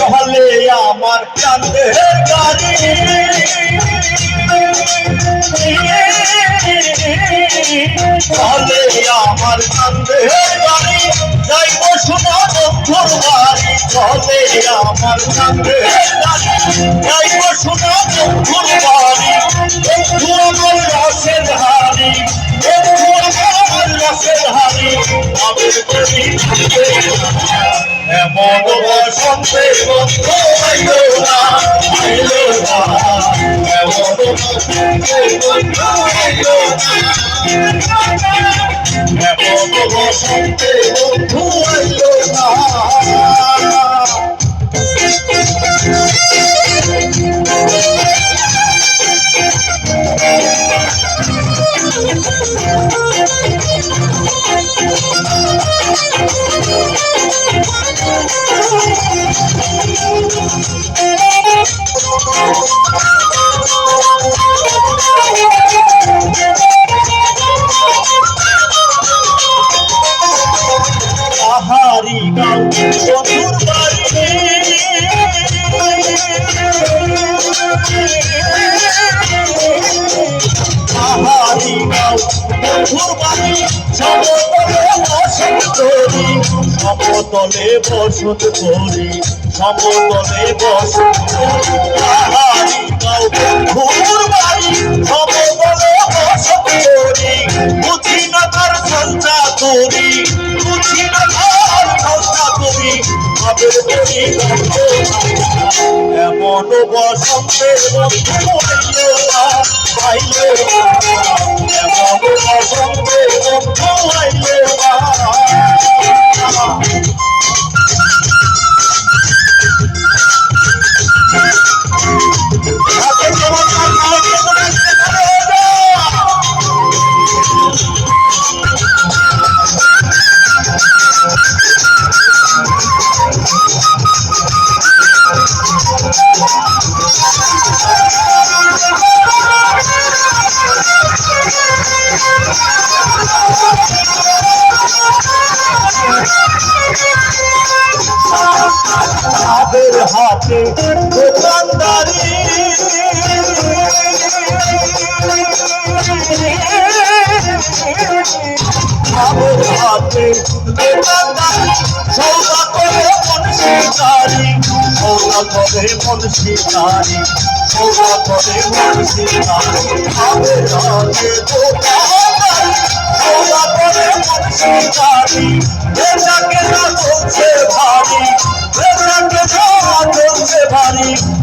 চলে আমার চাঁদের গাড়ি চলে আমার চাঁদের গাড়ি যাইব শোনা বাড়ি চলে আমার গাড়ি যাইব শোনা বন্ধুর বাড়ি বন্ধু আমার রসের হারি বন্ধু আমার রসের হারি আবের করি এমন বসন্তে বন্ধ হইল না হইল না এমন বসন্তে বন্ধ হইল না এমন বসন্তে বন্ধ পাহাড়ি গাও সমতলে বসত করি, সমতলে বসত করি। পাহাড়ি গাও বন্ধুর বাড়ি, সমতলে বসত করি। বুঝি না এমন বসন্তের না পাইল হাতে দোকানদারি। তাদের হাতে দোকানদারি, সৌদা করে মন শিকারি সৌদা করে মন শিকারি সৌদা করে মন শিকারি তাদের হাতে দোকানদারি, সৌদা করে মন শিকারি এটাকে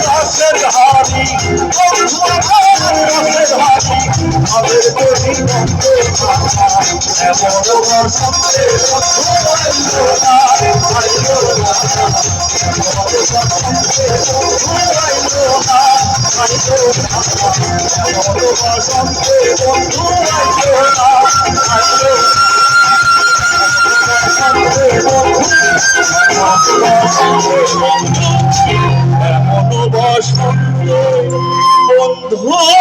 রসের হারি বন্ধু আমার রসের হারি আবের করি বন্ধু এমন বসন্তে বন্ধু হইল না হইল না বসন্তে বন্ধু হইল না হইল না বসন্তে বন্ধু হইল না হইল না বসন্তে বন্ধু ধূপ